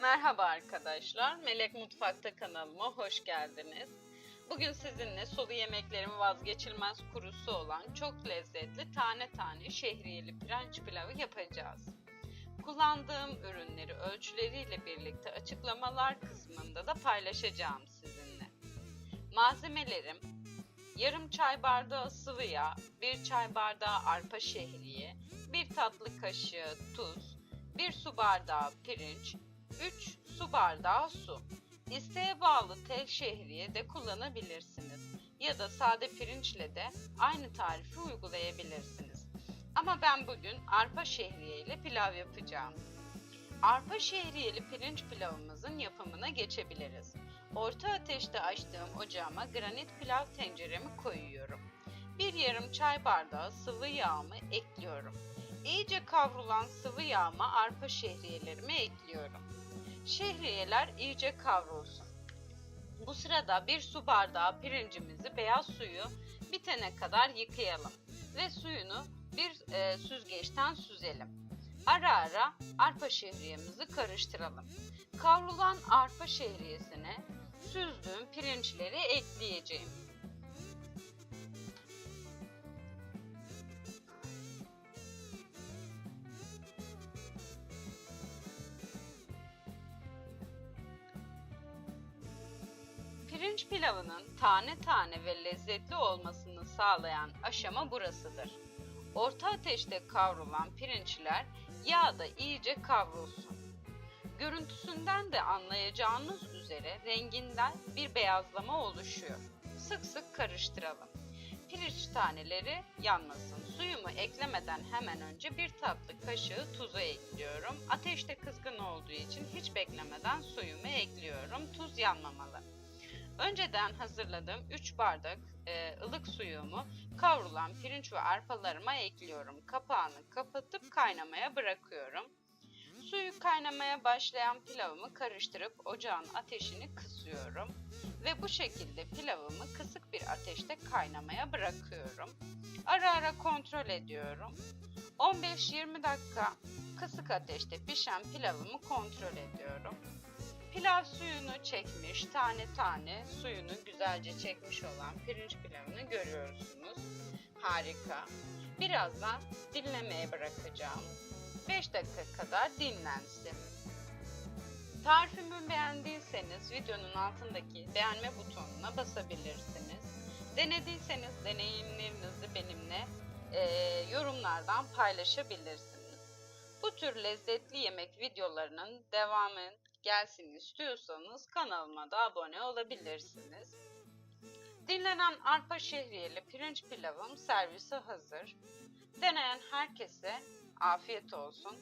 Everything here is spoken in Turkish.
Merhaba arkadaşlar, Melek Mutfak'ta kanalıma hoş geldiniz. Bugün sizinle sulu yemeklerin vazgeçilmez kurusu olan çok lezzetli tane tane şehriyeli pirinç pilavı yapacağız. Kullandığım ürünleri ölçüleriyle birlikte açıklamalar kısmında da paylaşacağım sizinle. Malzemelerim yarım çay bardağı sıvı yağ, bir çay bardağı arpa şehriye, bir tatlı kaşığı tuz, bir su bardağı pirinç, 3 su bardağı su. İsteğe bağlı tel şehriye de kullanabilirsiniz ya da sade pirinçle de aynı tarifi uygulayabilirsiniz. Ama ben bugün arpa şehriye ile pilav yapacağım. Arpa şehriyeli pirinç pilavımızın yapımına geçebiliriz. Orta ateşte açtığım ocağıma granit pilav tenceremi koyuyorum. Bir yarım çay bardağı sıvı yağımı ekliyorum. İyice kavrulan sıvı yağıma arpa şehriyelerimi ekliyorum. Şehriyeler iyice kavrulsun. Bu sırada bir su bardağı pirincimizi beyaz suyu bitene kadar yıkayalım ve suyunu bir e, süzgeçten süzelim. Ara ara arpa şehriyemizi karıştıralım. Kavrulan arpa şehriyesine süzdüğüm pirinçleri ekleyeceğim. Pirinç pilavının tane tane ve lezzetli olmasını sağlayan aşama burasıdır. Orta ateşte kavrulan pirinçler yağda iyice kavrulsun. Görüntüsünden de anlayacağınız üzere renginden bir beyazlama oluşuyor. Sık sık karıştıralım. Pirinç taneleri yanmasın. Suyumu eklemeden hemen önce bir tatlı kaşığı tuzu ekliyorum. Ateşte kızgın olduğu için hiç beklemeden suyumu ekliyorum. Tuz yanmamalı. Önceden hazırladığım 3 bardak e, ılık suyumu kavrulan pirinç ve arpalarıma ekliyorum. Kapağını kapatıp kaynamaya bırakıyorum. Suyu kaynamaya başlayan pilavımı karıştırıp ocağın ateşini kısıyorum. Ve bu şekilde pilavımı kısık bir ateşte kaynamaya bırakıyorum. Ara ara kontrol ediyorum. 15-20 dakika kısık ateşte pişen pilavımı kontrol ediyorum. Pilav suyunu çekmiş, tane tane suyunu güzelce çekmiş olan pirinç pilavını görüyorsunuz. Harika. Birazdan dinlemeye bırakacağım. 5 dakika kadar dinlensin. Tarifimi beğendiyseniz videonun altındaki beğenme butonuna basabilirsiniz. Denediyseniz deneyimlerinizi benimle e, yorumlardan paylaşabilirsiniz. Bu tür lezzetli yemek videolarının devamı gelsin istiyorsanız kanalıma da abone olabilirsiniz. Dinlenen arpa şehriyeli pirinç pilavım servise hazır. Deneyen herkese afiyet olsun.